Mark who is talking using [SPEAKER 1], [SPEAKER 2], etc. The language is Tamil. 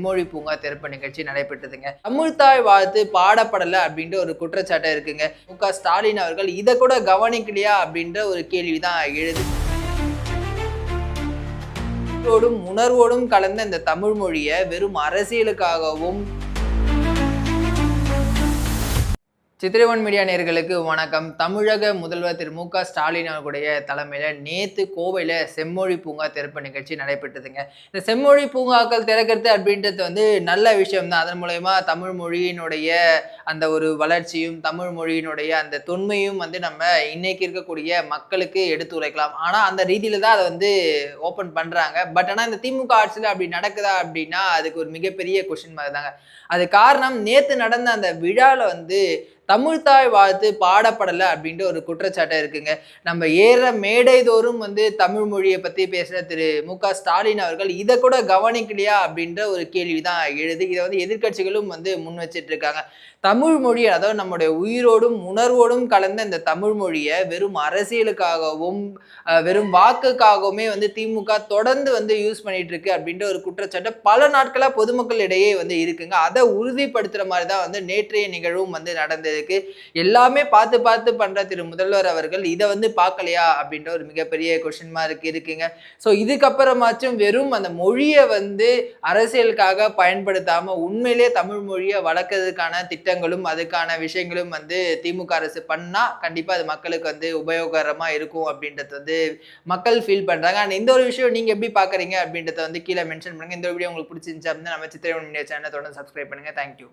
[SPEAKER 1] மொழி பூங்கா திறப்பு நிகழ்ச்சி நடைபெற்றதுங்க. தமிழ்தாய் வாழ்த்து பாடப்படலை அப்படின்ற ஒரு குற்றச்சாட்டு இருக்குங்க. மு. க. ஸ்டாலின் அவர்கள் இதை கூட கவனிக்கலையா அப்படின்ற ஒரு கேள்விதான் எழுது. உணர்வோடும் கலந்த இந்த தமிழ் மொழியை வெறும் அரசியலுக்காகவும் சித்திரவன் மீடியா நேர்களுக்கு வணக்கம். தமிழக முதல்வர் திரு மு க ஸ்டாலின் அவர்களுடைய தலைமையில் நேற்று கோவையில் செம்மொழி பூங்கா திறப்பு நிகழ்ச்சி நடைபெற்றதுங்க. இந்த செம்மொழி பூங்காக்கள் திறக்கிறது அப்படின்றது வந்து நல்ல விஷயம் தான் அதன் மூலயமா தமிழ் மொழியினுடைய அந்த ஒரு வளர்ச்சியும் தமிழ் மொழியினுடைய அந்த தொன்மையும் வந்து நம்ம இன்னைக்கு இருக்கக்கூடிய மக்களுக்கு எடுத்து உரைக்கலாம். ஆனால் அந்த ரீதியில் தான் அதை வந்து ஓப்பன் பண்ணுறாங்க பட் ஆனால் இந்த திமுக ஆட்சியில் அப்படி நடக்குதா அப்படின்னா அதுக்கு ஒரு மிகப்பெரிய கொஷின் மாதிரி தாங்க. அது காரணம் நேற்று நடந்த அந்த விழாவில் வந்து தமிழ்தாய் வாழ்த்து பாடப்படலை அப்படின்ட்டு ஒரு குற்றச்சாட்டை இருக்குங்க. நம்ம ஏற மேடைதோறும் வந்து தமிழ் மொழியை பற்றி பேசுகிற திரு மு க ஸ்டாலின் அவர்கள் இதை கூட கவனிக்கலையா அப்படின்ற ஒரு கேள்வி தான் எழுது. இதை வந்து எதிர்க்கட்சிகளும் வந்து முன் வச்சிட்டு இருக்காங்க. தமிழ் மொழி அதாவது நம்முடைய உயிரோடும் உணர்வோடும் கலந்த இந்த தமிழ் மொழியை வெறும் அரசியலுக்காகவும் வெறும் வாக்குக்காகவுமே வந்து திமுக தொடர்ந்து வந்து யூஸ் பண்ணிட்டு இருக்கு அப்படின்ற ஒரு குற்றச்சாட்டு பல நாட்களாக பொதுமக்கள் இடையே வந்து இருக்குங்க. அதை உறுதிப்படுத்துகிற மாதிரி தான் வந்து நேற்றைய நிகழ்வும் வந்து நடந்தது. நடந்ததுக்கு எல்லாமே பார்த்து பார்த்து பண்ற திரு முதல்வர் அவர்கள் இதை வந்து பார்க்கலையா அப்படின்ற ஒரு மிகப்பெரிய கொஷின் மார்க் இருக்குங்க. ஸோ இதுக்கப்புறமாச்சும் வெறும் அந்த மொழியை வந்து அரசியலுக்காக பயன்படுத்தாம உண்மையிலேயே தமிழ் மொழியை வளர்க்கறதுக்கான திட்டங்களும் அதுக்கான விஷயங்களும் வந்து திமுக அரசு பண்ணா கண்டிப்பா அது மக்களுக்கு வந்து உபயோகரமா இருக்கும் அப்படின்றது வந்து மக்கள் ஃபீல் பண்றாங்க. அண்ட் இந்த ஒரு விஷயம் நீங்க எப்படி பாக்குறீங்க அப்படின்றத வந்து கீழே மென்ஷன் பண்ணுங்க. இந்த வீடியோ உங்களுக்கு பிடிச்சிருந்துச்சு அப்படின்னா நம்ம சித்திரை மீடியா சேனலை தொடர்ந்து சப்ஸ்கிரைப் பண்ணுங்க. தேங்க்யூ